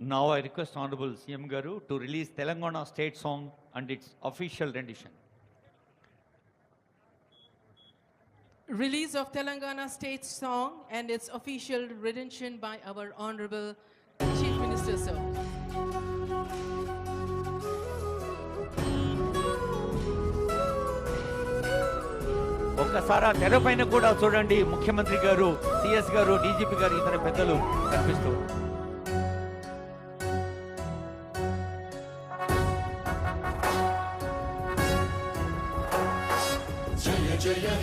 Now I request Honorable CM Garu to release Telangana state song and its official rendition. Release of Telangana state song and its official rendition by our Honorable Chief Minister, sir. ఒక్కసారి ఆ తెర పైన కూడా చూడండి ముఖ్యమంత్రి గారు CS గారు DGP గారు ఇతర పెద్దలు కనిపిస్తూ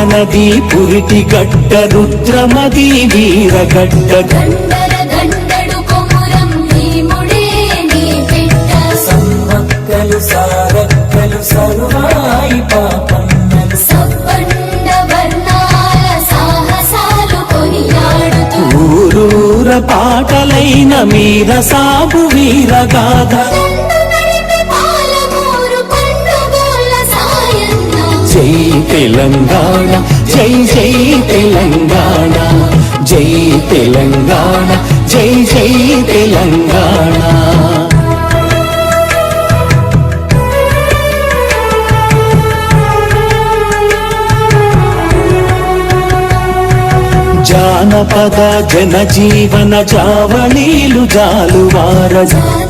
పోతనది పురిటి గడ్డ రుద్రమది వీరగడ్డ సమ్మక్కలు సారక్కలు సరువాయి పాపన్నలు. సబ్బండ వర్ణాల సాహసాలు కొనియాడుతూ. ఊరూర పాటలైన మీర సాగు వీరగాథ. తెలంగాణ. జై జై తెలంగాణ. జై తెలంగాణ. జై జై తెలంగాణ. జానపద జనజీవన జావళీలు జాలువార.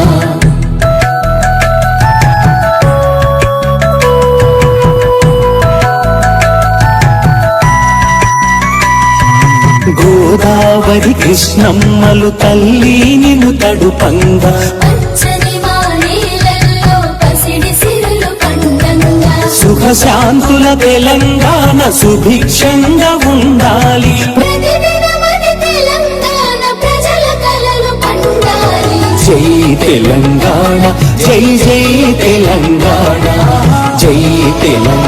గోదావరి కృష్ణమ్మలు తల్లి నిన్ను తడుపంగా. పండంగా. సుఖశాంతుల తెలంగాణ సుభిక్షంగా ఉండాలి. జై తెలంగాణ జై జై తెలంగాణ జై తెలంగాణ.